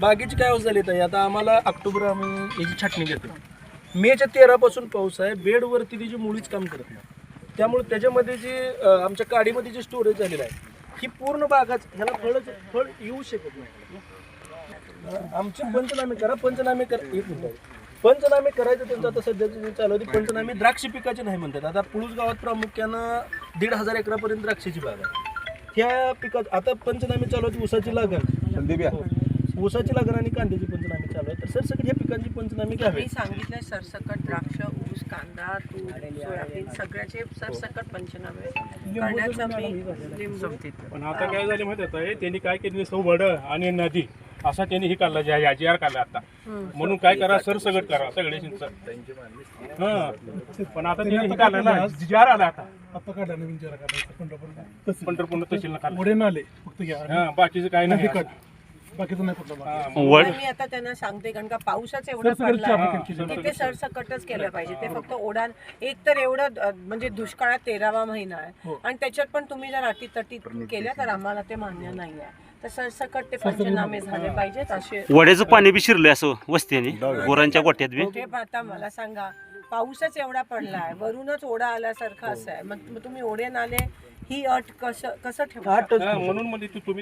बागेची काय अवस्था झाली ताई? आता आम्हाला ऑक्टोबर आम्ही याची छाटणी घेतो मेच्या तेरापासून पाऊस आहे. बेडवरती तिची मुळीच काम करत नाही. त्यामुळे त्याच्यामध्ये जे अं, आमच्या काडीमध्ये जे स्टोरेज झालेलं आहे ही पूर्ण बागाच ह्याला फळच फळ येऊ शकत नाही. आमचे पंचनामे करा पंचनामे करा. एक मिनिट पंचनामे करायचं त्यांचं आता सध्याचं जे चालू आहे ते पंचनामे द्राक्ष पिकाचे नाही म्हणतात. आता पुळूस गावात प्रामुख्यानं दीड हजार एकरापर्यंत द्राक्षाची बाग आहे. त्या पिकात आता पंचनामे चालू आहेत ऊसाची लागण. हो. ऊसाची लागण आणि कांद्याची पंचनामे चालू आहे तर सरसकट ह्या पिकांची पंचनामे घ्यावे. मी सांगितलं सरसकट द्राक्ष ऊस कांदा तूर सोयाबीन सगळ्याचे सरसकट पंचनामे करण्याचं मी लिंबू. पण आता काय झाले माहिती आहे त्यांनी काय केली? सौबड आणि नदी. असा त्यांनी हे काढला ज्या या जी आर काढला आता. म्हणून काय करा? सरसगट करा सगळे हा. पण आता त्यांनी काढलं ना जी आर आला आता. आता काढला नवीन जरा काढायचा पंढरपूर पंढरपूर तहसील काढला. पुढे नाले फक्त घ्या हा बाकीचं काय नाही कट बाकीचं नाही कुठलं. हा, वड मी आता त्यांना सांगते कारण का पावसाच एवढा सरसकटची पडला. केली. तिथे सरसकटच केलं पाहिजे. ते फक्त ओढान एक तर एवढं अ, म्हणजे दुष्काळात तेरावा महिना आहे. आणि त्याच्यात पण तुम्ही जर अटीतटी केल्या तर आम्हाला ते मान्य नाही आहे तर सरसकट ते पंचनामे झाले पाहिजेत असे वड्याचं पाणी बी शिरलंय असं वस्त्याने गुरांच्या गोट्यात बी. ते आता मला सांगा पाऊसच एवढा पडला आहे वरूनच ओढा आल्यासारखं असं आहे. मग मग तुम्ही ओढे नाले ही अट कसं कसं ठेवा हा, म्हणून म्हणजे तू- तुम्ही